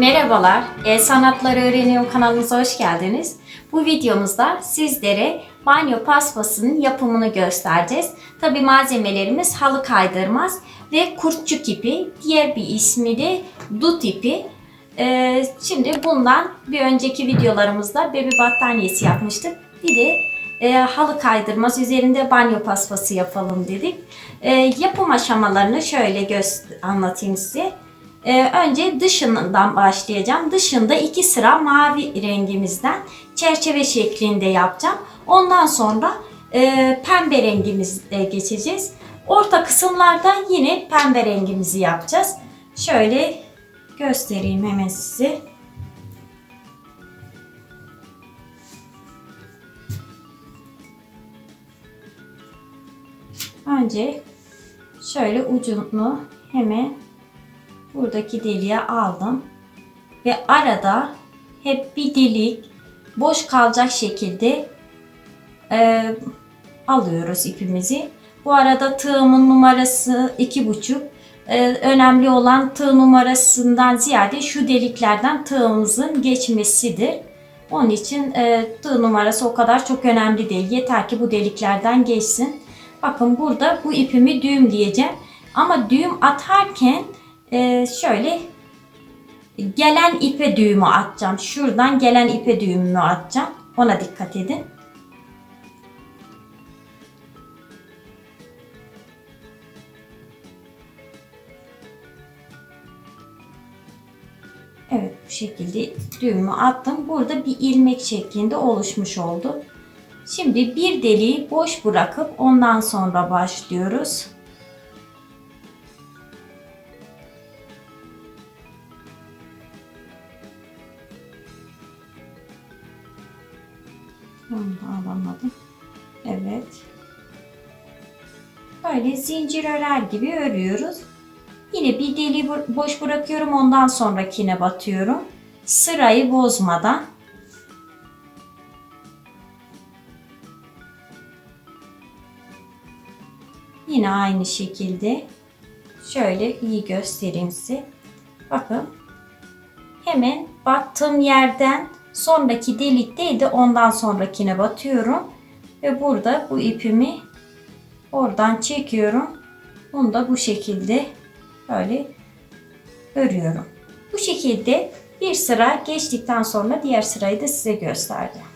Merhabalar, El Sanatları Öğreniyorum kanalımıza hoş geldiniz. Bu videomuzda sizlere banyo paspasının yapımını göstereceğiz. Tabi malzemelerimiz halı kaydırmaz ve kurtçuk ipi, diğer bir ismi de dut ipi. Ee, şimdi bundan bir önceki videolarımızda bebe battaniyesi yapmıştık. Bir de e, halı kaydırmaz üzerinde banyo paspası yapalım dedik. E, yapım aşamalarını şöyle anlatayım size. Ee, önce dışından başlayacağım. Dışında iki sıra mavi rengimizden çerçeve şeklinde yapacağım. Ondan sonra e, pembe rengimizle geçeceğiz. Orta kısımlarda yine pembe rengimizi yapacağız. Şöyle göstereyim hemen size. Önce şöyle ucunu hemen buradaki deliğe aldım ve arada hep bir delik boş kalacak şekilde e, alıyoruz ipimizi. Bu arada tığımın numarası iki buçuk. E, önemli olan tığ numarasından ziyade şu deliklerden tığımızın geçmesidir. Onun için e, tığ numarası o kadar çok önemli değil. Yeter ki bu deliklerden geçsin. Bakın burada bu ipimi düğümleyeceğim. Ama düğüm atarken ee, şöyle gelen ipe düğümü atacağım. Şuradan gelen ipe düğümümü atacağım. Ona dikkat edin. Evet bu şekilde düğümü attım. Burada bir ilmek şeklinde oluşmuş oldu. Şimdi bir deliği boş bırakıp ondan sonra başlıyoruz. Alamadım. Evet. Böyle zincir örer gibi örüyoruz. Yine bir deliği boş bırakıyorum. Ondan sonrakine batıyorum. Sırayı bozmadan. Yine aynı şekilde şöyle iyi göstereyim size. Bakın hemen battığım yerden Sondaki delikteydi. Ondan sonrakine batıyorum. Ve burada bu ipimi oradan çekiyorum. Bunu da bu şekilde böyle örüyorum. Bu şekilde bir sıra geçtikten sonra diğer sırayı da size göstereceğim.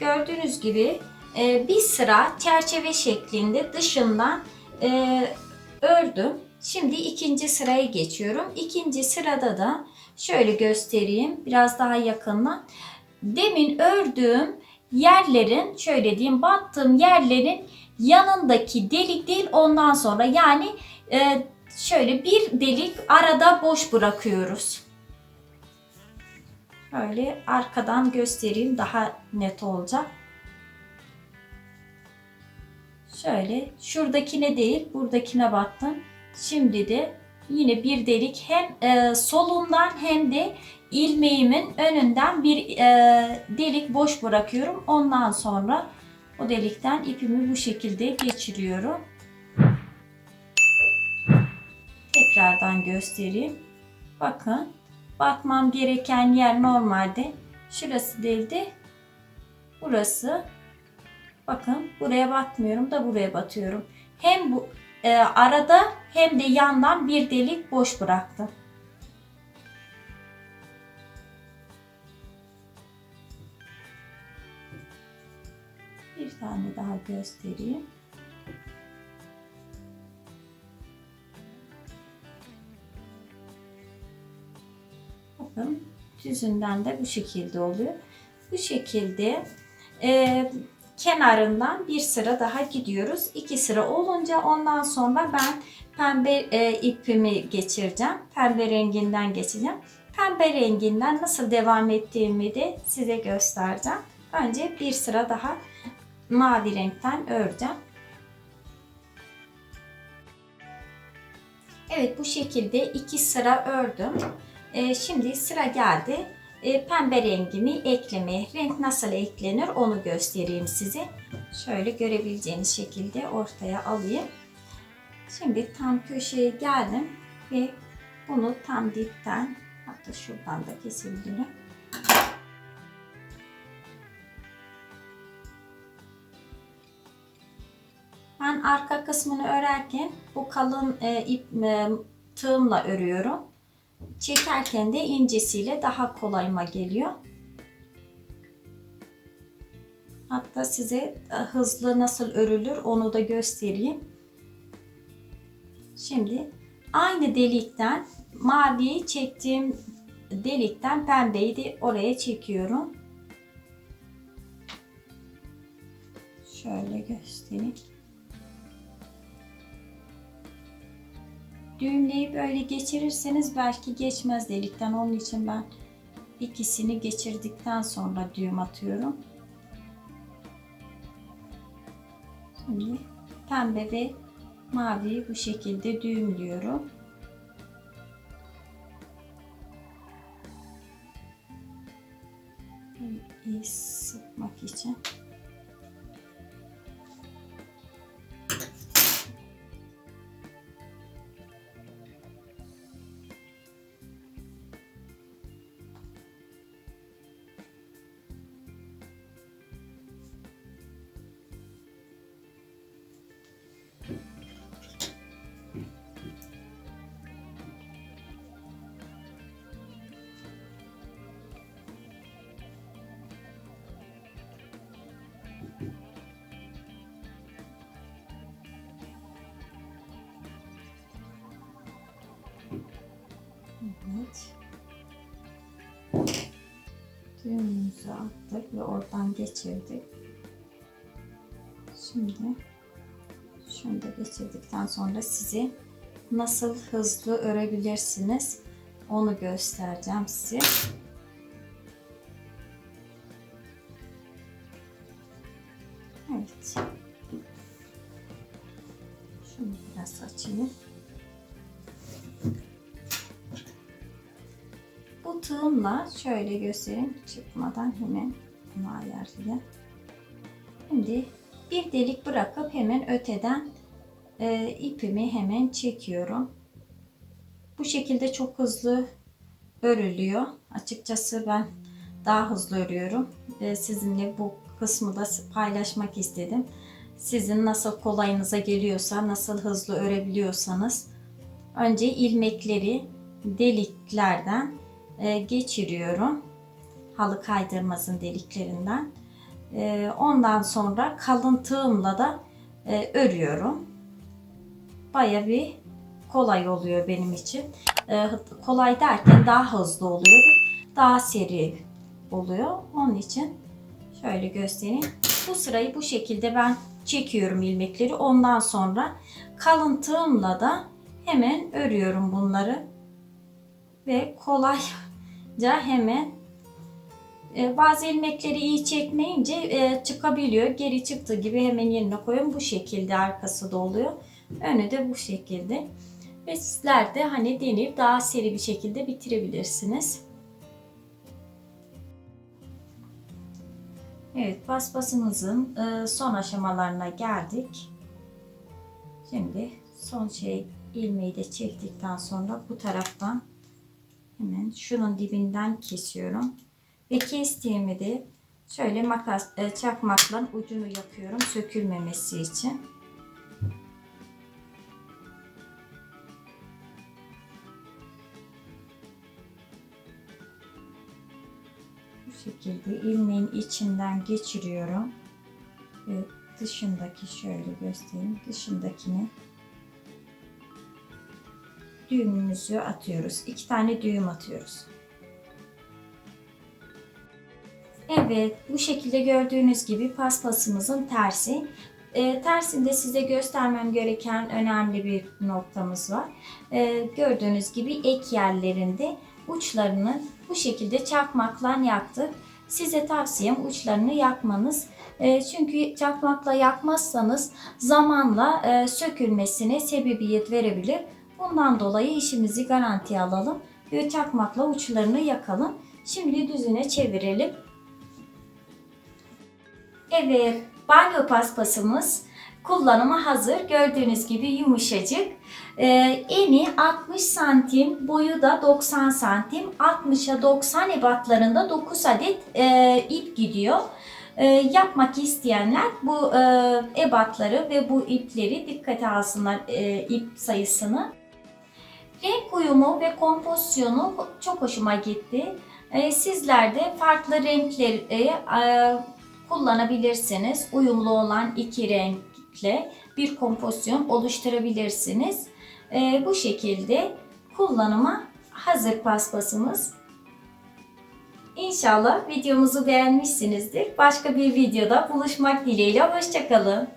Gördüğünüz gibi e, bir sıra çerçeve şeklinde dışından e, ördüm. Şimdi ikinci sıraya geçiyorum. İkinci sırada da Şöyle göstereyim biraz daha yakından. Demin ördüğüm yerlerin şöyle diyeyim battığım yerlerin yanındaki delik değil ondan sonra yani e, şöyle bir delik arada boş bırakıyoruz. Böyle arkadan göstereyim daha net olacak. Şöyle şuradakine değil buradakine battım. Şimdi de yine bir delik hem e, solundan hem de ilmeğimin önünden bir e, delik boş bırakıyorum. Ondan sonra o delikten ipimi bu şekilde geçiriyorum. Tekrardan göstereyim. Bakın bakmam gereken yer normalde şurası değildi. Burası. Bakın buraya batmıyorum da buraya batıyorum. Hem bu e, arada hem de yandan bir delik boş bıraktım. Bir tane daha göstereyim. Bakın düzünden de bu şekilde oluyor. Bu şekilde e, kenarından bir sıra daha gidiyoruz. İki sıra olunca ondan sonra ben pembe e, ipimi geçireceğim. Pembe renginden geçeceğim. Pembe renginden nasıl devam ettiğimi de size göstereceğim. Önce bir sıra daha mavi renkten öreceğim. Evet bu şekilde iki sıra ördüm. E, şimdi sıra geldi e, pembe rengimi eklemeye. Renk nasıl eklenir onu göstereyim size. Şöyle görebileceğiniz şekilde ortaya alayım. Şimdi tam köşeye geldim ve Bunu tam dipten hatta şuradan da kesebilirim. Ben arka kısmını örerken bu kalın e, ip e, tığımla örüyorum. Çekerken de incesiyle daha kolayıma geliyor. Hatta size e, hızlı nasıl örülür onu da göstereyim. Şimdi aynı delikten maviyi çektiğim delikten pembeyi de oraya çekiyorum. Şöyle göstereyim. Düğümleyip öyle geçirirseniz belki geçmez delikten. Onun için ben ikisini geçirdikten sonra düğüm atıyorum. Şimdi pembe ve maviyi bu şekilde düğümlüyorum. İyi sıkmak için. Evet. Düğümümüzü attık ve oradan geçirdik. Şimdi şunu da geçirdikten sonra size nasıl hızlı örebilirsiniz onu göstereceğim size. Evet. Şunu biraz açayım. Tığımla şöyle göstereyim çıkmadan hemen bunu ayarlayayım. Şimdi bir delik bırakıp hemen öteden e, ipimi hemen çekiyorum. Bu şekilde çok hızlı örülüyor. Açıkçası ben daha hızlı örüyorum. E, sizinle bu kısmı da paylaşmak istedim. Sizin nasıl kolayınıza geliyorsa, nasıl hızlı örebiliyorsanız önce ilmekleri deliklerden geçiriyorum. Halı kaydırmasın deliklerinden. E, ondan sonra kalın tığımla da e, örüyorum. Baya bir kolay oluyor benim için. E, kolay derken daha hızlı oluyor. Daha seri oluyor. Onun için şöyle göstereyim. Bu sırayı bu şekilde ben çekiyorum ilmekleri. Ondan sonra kalın tığımla da hemen örüyorum bunları. Ve kolayca hemen e, bazı ilmekleri iyi çekmeyince e, çıkabiliyor. Geri çıktığı gibi hemen yerine koyuyorum. Bu şekilde arkası da oluyor. Önü de bu şekilde. Ve sizler de hani deneyip daha seri bir şekilde bitirebilirsiniz. Evet paspasımızın e, son aşamalarına geldik. Şimdi son şey ilmeği de çektikten sonra bu taraftan hemen şunun dibinden kesiyorum. Ve kestiğimi de şöyle makas e, çakmakla ucunu yapıyorum sökülmemesi için. Bu şekilde ilmeğin içinden geçiriyorum. Ve dışındaki şöyle göstereyim. Dışındakini düğümümüzü atıyoruz. İki tane düğüm atıyoruz. Evet, bu şekilde gördüğünüz gibi paspasımızın tersi. E, tersinde size göstermem gereken önemli bir noktamız var. E, gördüğünüz gibi ek yerlerinde uçlarını bu şekilde çakmakla yaktık. Size tavsiyem uçlarını yakmanız. E, çünkü çakmakla yakmazsanız zamanla e, sökülmesine sebebiyet verebilir. Bundan dolayı işimizi garantiye alalım ve çakmakla uçlarını yakalım. Şimdi düzüne çevirelim. Evet, banyo paspasımız kullanıma hazır. Gördüğünüz gibi yumuşacık. Ee, eni 60 santim, boyu da 90 santim. 60'a 90 ebatlarında 9 adet e, ip gidiyor. E, yapmak isteyenler bu e, ebatları ve bu ipleri dikkate alsınlar e, ip sayısını. Renk uyumu ve kompozisyonu çok hoşuma gitti. E, sizler de farklı renkleri e, kullanabilirsiniz. Uyumlu olan iki renkle bir kompozisyon oluşturabilirsiniz. E, bu şekilde kullanıma hazır paspasımız. İnşallah videomuzu beğenmişsinizdir. Başka bir videoda buluşmak dileğiyle. Hoşçakalın.